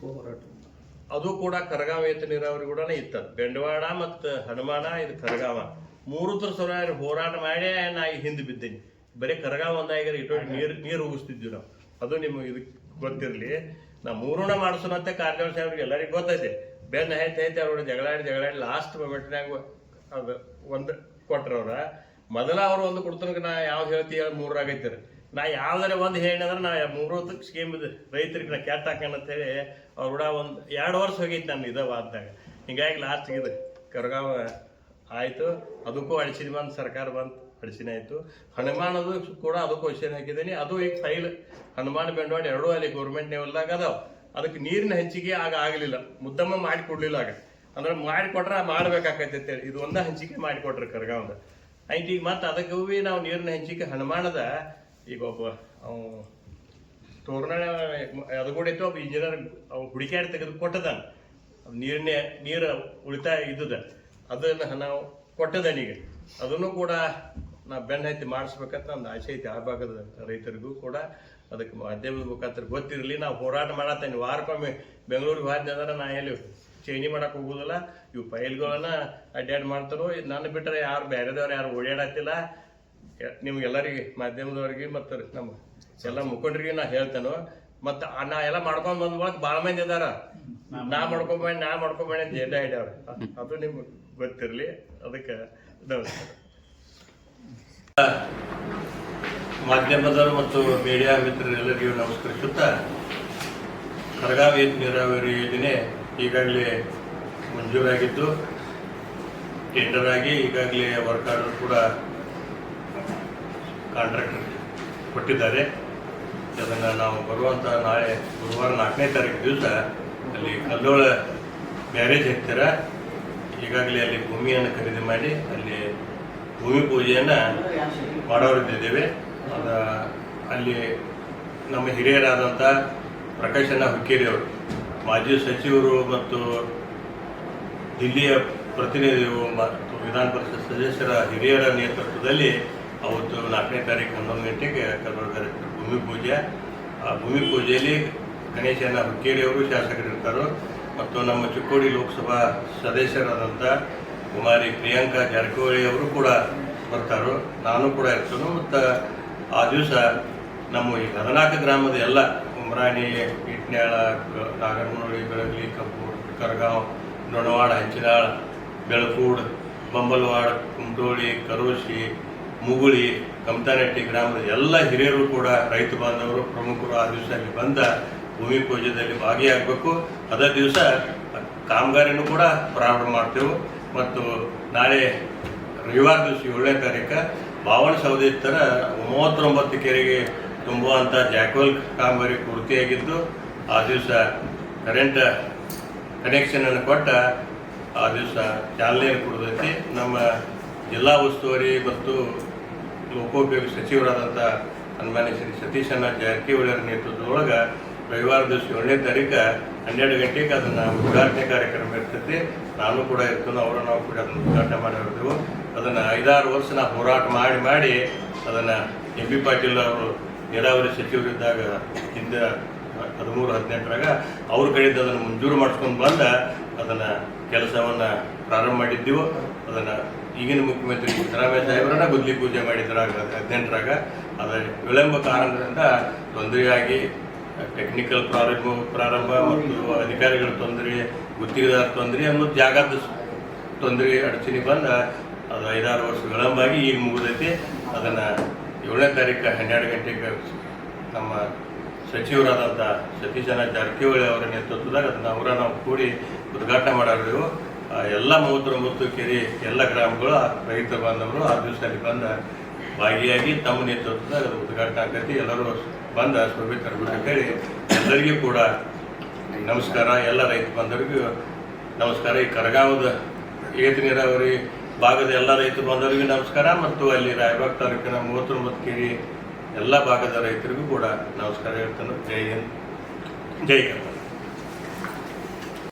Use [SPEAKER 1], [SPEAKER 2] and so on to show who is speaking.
[SPEAKER 1] ಹೋರಾಟ.
[SPEAKER 2] ಅದು ಕೂಡ ಕರಗಾವೇತ ನೀರಾವರಿ ಕೂಡ ಇತ್ತು ಬೆಂಡವಾಡ ಮತ್ತು ಹನುಮಾನ, ಇದು ಕರಗಾವ. ಮೂರು ತರ ಸಲ ಹೋರಾಟ ಮಾಡಿ ನಾ ಈಗ ಹಿಂದೆ ಬಿದ್ದೀನಿ. ಬರೀ ಕರಗಾವ ಒಂದಾಗಿರ ಇಟ್ಟು ನೀರು ನೀರು ಉಗಿಸ್ತಿದ್ವಿ ನಾವು. ಅದು ನಿಮ್ಗೆ ಇದು ಗೊತ್ತಿರಲಿ. ನಾ ಮಾಡಿಸೋಣ ಅಂತ ಕಾರ್ಯದರ್ಶಿ ಸಾಹೇಬ್ರಿಗೆ ಎಲ್ಲರಿಗೂ ಗೊತ್ತೈತೆ. ಬೆನ್ನ ಐತೆ ಐತೆ ಅವ್ರ ಜಗಳಾಡಿ ಜಗಳಾಡಿ ಲಾಸ್ಟ್ ಮೊಮೆಂಟ್ನಾಗ ಅದು ಒಂದು ಕೊಟ್ರವ್ರ. ಮೊದಲ ಅವ್ರು ಒಂದು ಕೊಡ್ತನಕ ನಾ ಯಾವ್ದು ಹೇಳ್ತಿ ಹೇಳಿ ನಾ ಯಾವ್ದಾರ ಒಂದು ಹೇಳಿದ್ರೆ ನಾ ಮೂರು ಸ್ಕೀಮ್ ಇದು ರೈತರಿಗೆ ನಾ ಹಾಕೋಣ ಅಂತ ಹೇಳಿ ಅವ್ರ ಕೂಡ ಒಂದು ಎರಡು ವರ್ಷ ಹೋಗೈತೆ ನಾನು ಇದ ವಾದ್ದಾಗ ಹಿಂಗಾಗಿ ಲಾಸ್ಟ್ ಇದು ಕರಗಾವ ಆಯಿತು. ಅದಕ್ಕೂ ಅಡಚಿನ ಬಂದು, ಸರ್ಕಾರ ಬಂತು ಅಡಚಿನ ಆಯ್ತು. ಹನುಮಾನದು ಕೂಡ ಅದಕ್ಕೂ ಕ್ವಶನ್ ಹಾಕಿದ್ದೀನಿ. ಅದು ಈಗ ಫೈಲ್ ಹನುಮಾನ್ ಬೆಂಡವಾಡ ಎರಡೂ ಅಲ್ಲಿ ಗೌರ್ಮೆಂಟ್ ಲೆವೆಲ್ದಾಗ ಅದಾವ. ಅದಕ್ಕೆ ನೀರಿನ ಹಂಚಿಕೆ ಆಗ ಆಗಲಿಲ್ಲ. ಮುದ್ದಮ್ಮ ಮಾಡಿ ಕೊಡ್ಲಿಲ್ಲ ಆಗ. ಅಂದ್ರೆ ಮಾಡಿಕೊಟ್ರೆ ಮಾಡ್ಬೇಕಾಕೈತೆ ಇದು ಒಂದ ಹಂಚಿಕೆ ಮಾಡಿಕೊಟ್ರಿ ಕರ್ಗಾವಂದ. ಐತಿ ಈಗ ಮತ್ತೆ ಅದಕ್ಕೂ ನಾವು ನೀರಿನ ಹಂಚಿಕೆ ಹನುಮಾನದ ಈಗ ಒಬ್ಬ ಅವ ತೋರಣ ಅದು ಕೂಡ ಒಬ್ಬ ಇಂಜಿನಿಯರ್ ಅವು ಹುಡುಕ್ಯಾಡಿ ತೆಗೆದು ಕೊಟ್ಟದಾನ ನೀರನ್ನೇ ನೀರಿನ ನೀರು ಉಳಿತಾಯ ಇದ್ದದ ಅದನ್ನು ನಾವು ಕೊಟ್ಟದನಿಗೆ ಅದನ್ನು ಕೂಡ ನಾ ಬೆನ್ನ ಹತ್ತಿ ಮಾಡಿಸ್ಬೇಕಂತ ಒಂದು ಆಸೆ ಐತಿ ಆ ಭಾಗದ ರೈತರಿಗೂ ಕೂಡ. ಅದಕ್ಕೆ ಮಾಧ್ಯಮದ ಮುಖಾಂತರ ಗೊತ್ತಿರಲಿ, ನಾವು ಹೋರಾಟ ಮಾಡತ್ತೇನೆ. ವಾರಕ್ಕೊಮ್ಮೆ ಬೆಂಗಳೂರಿಗೆ ಹೋದ್ನೆ ಅಂದ್ರೆ ನಾ ಎಲ್ಲಿ ಚೇಂಜ್ ಮಾಡಕ್ಕೆ ಹೋಗೋದಿಲ್ಲ. ಇವು ಫೈಲ್ಗಳನ್ನ ಅಡ್ಡಾಡ್ ಮಾಡ್ತಾರೋ ನನ್ನ ಬಿಟ್ಟರೆ ಯಾರು ಬೇರೆದವ್ರು ಯಾರು ಓಡಾಡತ್ತಿಲ್ಲ ನಿಮ್ಗೆಲ್ಲರಿಗೆ ಮಾಧ್ಯಮದವ್ರಿಗೆ ಮತ್ತು ನಮ್ಮ ಎಲ್ಲ ಮುಖಂಡರಿಗೆ ನಾ ಹೇಳ್ತೇನೋ. ಮತ್ತು ನಾ ಎಲ್ಲ ಮಾಡ್ಕೊಂಡ್ ಬಂದ ಒಳಗೆ ಭಾಳ ಮಂದಿ ಅದಾರ. ನಾ ಮಾಡ್ಕೊಂಬೇಡಿ ನಾ ಮಾಡ್ಕೊಂಬೇಡಿ ಅಂತ ಜೆಂಡ ಹಿಡ್ಯಾವ್ರ ಅದು ನಿಮ್ಗೆ ಗೊತ್ತಿರಲಿ. ಅದಕ್ಕೆ ನಮಸ್ಕಾರ ಮಾಧ್ಯಮದವರು ಮತ್ತು ಮೀಡಿಯಾ ಮಿತ್ರರೆಲ್ಲರಿಗೂ ನಮಸ್ಕರಿಸುತ್ತಾ ಕರಗಾವಿ ನೀರಾವರಿ ಯೋಜನೆ ಈಗಾಗಲೇ ಮಂಜೂರಾಗಿದ್ದು, ಟೆಂಡರ್ ಆಗಿ ಈಗಾಗಲೇ ವರ್ಕ್ ಕೂಡ ಕಾಂಟ್ರಾಕ್ಟರ್ ಕೊಟ್ಟಿದ್ದಾರೆ. ಅದನ್ನು ನಾವು ಬರುವಂಥ ನಾಳೆ ಗುರುವಾರ ನಾಲ್ಕನೇ ತಾರೀಕು ದಿವಸ ಅಲ್ಲಿ ಕಲ್ಲೋಳ ಮ್ಯಾರೇಜ್ ಹತ್ತಿರ ಈಗಾಗಲೇ ಅಲ್ಲಿ ಭೂಮಿಯನ್ನು ಖರೀದಿ ಮಾಡಿ ಅಲ್ಲಿ ಭೂಮಿ ಪೂಜೆಯನ್ನು ಮಾಡೋರಿದ್ದೇವೆ. ಅದು ಅಲ್ಲಿ ನಮ್ಮ ಹಿರಿಯರಾದಂಥ ಪ್ರಕಾಶನ ಹುಕ್ಕೇರಿ ಅವರು, ಮಾಜಿ ಸಚಿವರು ಮತ್ತು ದಿಲ್ಲಿಯ ಪ್ರತಿನಿಧಿಗಳು ಮತ್ತು ವಿಧಾನ ಪರಿಷತ್ ಸದಸ್ಯರ ಹಿರಿಯರ ನೇತೃತ್ವದಲ್ಲಿ ಅವತ್ತು ನಾಲ್ಕನೇ ತಾರೀಕು ಹನ್ನೊಂದು ಗಂಟೆಗೆ ಕರ್ನಾಟಕ ಭೂಮಿ ಪೂಜೆ ಆ ಭೂಮಿ ಪೂಜೆಯಲ್ಲಿ ಗಣೇಶನ ಹುಕ್ಕೇರಿಯವರು ಶಾಸಕರು ಇರ್ತಾರೆ ಮತ್ತು ನಮ್ಮ ಚಿಕ್ಕೋಡಿ ಲೋಕಸಭಾ ಸದಸ್ಯರಾದಂಥ ಕುಮಾರಿ ಪ್ರಿಯಾಂಕಾ ಜಾರಕಿಹೊಳಿ ಅವರು ಕೂಡ ಬರ್ತಾರೆ, ನಾನು ಕೂಡ ಇರ್ತೇನೆ. ಮತ್ತು ಆ ದಿವಸ ನಮ್ಮ ಈ ಹದಿನಾಲ್ಕು ಗ್ರಾಮದ ಎಲ್ಲ ಉಮ್ರಾಣಿ ಇಟ್ನಾಳ ನಾಗರಮೂಳಿ ಬೆಳಗ್ಲಿ, ಕಬ್ಬೂರ್, ಕರಗಾಂವ್, ನೊಣವಾಡ, ಹಂಚಿನಾಳ, ಬೆಳಕೂಡ್, ಬಂಬಲ್ವಾಡ್ ಕುಮಟೋಳಿ ಕರೋಶಿ ಮುಗುಳಿ ಕಮತಾರೆಟ್ಟಿ ಗ್ರಾಮದ ಎಲ್ಲ ಹಿರಿಯರು ಕೂಡ ರೈತ ಬಾಂಧವರು, ಪ್ರಮುಖರು ಆ ದಿವಸ ಅಲ್ಲಿ ಬಂದ ಭೂಮಿ ಪೂಜೆಯಲ್ಲಿ ಭಾಗಿಯಾಗಬೇಕು. ಅದೇ ದಿವಸ ಕಾಮಗಾರಿನೂ ಕೂಡ ಪ್ರಾರಂಭ ಮಾಡ್ತೇವೆ. ಮತ್ತು ನಾಳೆ ರವಿವಾರ ದಿವಸ ಏಳನೇ ತಾರೀಕು ಬಾವಣ ಸೌದೆ ಥರ ಮೂವತ್ತೊಂಬತ್ತು ಕೆರೆಗೆ ತುಂಬುವಂಥ ಜಾಕ್ವೆಲ್ ಕಾಮಗಾರಿ ಪೂರ್ತಿಯಾಗಿದ್ದು, ಆ ದಿವಸ ಕರೆಂಟ್ ಕನೆಕ್ಷನನ್ನು ಕೊಟ್ಟ ಆ ದಿವಸ ಚಾಲನೆಯನ್ನು ಕೊಡ್ತೈತಿ ನಮ್ಮ ಜಿಲ್ಲಾ ಉಸ್ತುವಾರಿ ಮತ್ತು ಲೋಕೋಪಯೋಗಿ ಸಚಿವರಾದಂಥ ಸನ್ಮಾನ್ಯ ಶ್ರೀ ಸತೀಶಣ್ಣ ಜಾರಕಿಹೊಳಿ ಅವರ ನೇತೃತ್ವದೊಳಗೆ ರವಿವಾರ ದಿವಸ ಏಳನೇ ತಾರೀಕು ಹನ್ನೆರಡು ಗಂಟೆಗೆ ಅದನ್ನು ಉದ್ಘಾಟನೆ ಕಾರ್ಯಕ್ರಮ ಇರ್ತೈತಿ. ನಾನು ಕೂಡ ಇರ್ತೇನೆ, ಅವರು ನಾವು ಕೂಡ ಅದನ್ನು ಉದ್ಘಾಟನೆ ಮಾಡಿರ್ತೀವಿ ಅದನ್ನು ಐದಾರು ವರ್ಷ ನಾವು ಹೋರಾಟ ಮಾಡಿ ಮಾಡಿ ಅದನ್ನು ಎಂ ಬಿ ಪಾಟೀಲ್ ಅವರು ನೀರಾವರಿ ಸಚಿವರಿದ್ದಾಗ ಹಿಂದೆ ಹದಿಮೂರು, ಹದಿನೆಂಟರಾಗ ಅವ್ರ ಕಡೆಯಿಂದ ಅದನ್ನು ಮಂಜೂರು ಮಾಡಿಸ್ಕೊಂಡು ಬಂದ ಅದನ್ನು ಕೆಲಸವನ್ನು ಪ್ರಾರಂಭ ಮಾಡಿದ್ದೆವು. ಅದನ್ನು ಈಗಿನ ಮುಖ್ಯಮಂತ್ರಿ ಸಿದ್ದರಾಮಯ್ಯ ಸಾಹೇಬರನ್ನ ಬದಲಿ ಪೂಜೆ ಮಾಡಿದ್ರಾಗ ಹದಿನೆಂಟರಾಗ ಅದರ ವಿಳಂಬ ಕಾರಣದಿಂದ ತೊಂದರೆಯಾಗಿ ಟೆಕ್ನಿಕಲ್ ಪ್ರಾರಂಭ ಪ್ರಾರಂಭ ಮತ್ತು ಅಧಿಕಾರಿಗಳ ತೊಂದರೆ, ಗುತ್ತಿಗೆದಾರ ತೊಂದರೆ ಅನ್ನೋದು ಜಾಗದ ತೊಂದರೆ, ಅಡಚಣೆ ಬಂದು ಅದು ಐದಾರು ವರ್ಷ ವಿಳಂಬಾಗಿ ಈಗ ಮುಗಿದೈತಿ. ಅದನ್ನು ಏಳನೇ ತಾರೀಕು ಹನ್ನೆರಡು ಗಂಟೆಗೆ ನಮ್ಮ ಸಚಿವರಾದಂಥ ಸತೀಶನ ಜಾರಕಿಹೊಳಿ ಅವರ ನೇತೃತ್ವದಾಗ ಅದನ್ನು ಅವರ ನಾವು ಕೂಡಿ ಉದ್ಘಾಟನೆ ಮಾಡಿದೆವು. ಎಲ್ಲ ಮೂವತ್ತೊಂಬತ್ತು ಕೆರೆ ಎಲ್ಲ ಗ್ರಾಮಗಳು ರೈತ ಬಾಂಧವರು ಆ ದಿವಸ ಅಲ್ಲಿ ಬಂದ ಭಾಗಿಯಾಗಿ ತಮ್ಮ ನೇತೃತ್ವದ ಉದ್ಘಾಟನಾ ಉದ್ಘಾಟನೆ ಆಗೈತಿ ಎಲ್ಲರೂ ಬಂದ ಶೋಭೆ ತರಬೇಕು ಅಂತೇಳಿ ಎಲ್ಲರಿಗೂ ಕೂಡ ನಮಸ್ಕಾರ. ಎಲ್ಲ ರೈತ ಬಾಂಧವರಿಗೂ ನಮಸ್ಕಾರ. ಈ ಕರಗಾವದ ಏತ ನೀರಾವರಿ ಭಾಗದ ಎಲ್ಲ ರೈತ ಬಾಂಧವರಿಗೂ ನಮಸ್ಕಾರ. ಮತ್ತು ಅಲ್ಲಿ ರಾಯಬಾಗ್ ತಾಲೂಕಿನ ಮೂವತ್ತೊಂಬತ್ತು ಕೆರೆ ಎಲ್ಲ ಭಾಗದ ರೈತರಿಗೂ ಕೂಡ ನಮಸ್ಕಾರ ಹೇಳ್ತಾನೆ. ಜೈ ಹಿಂದ್. ಜೈ ಕರ್ನಾಟಕ.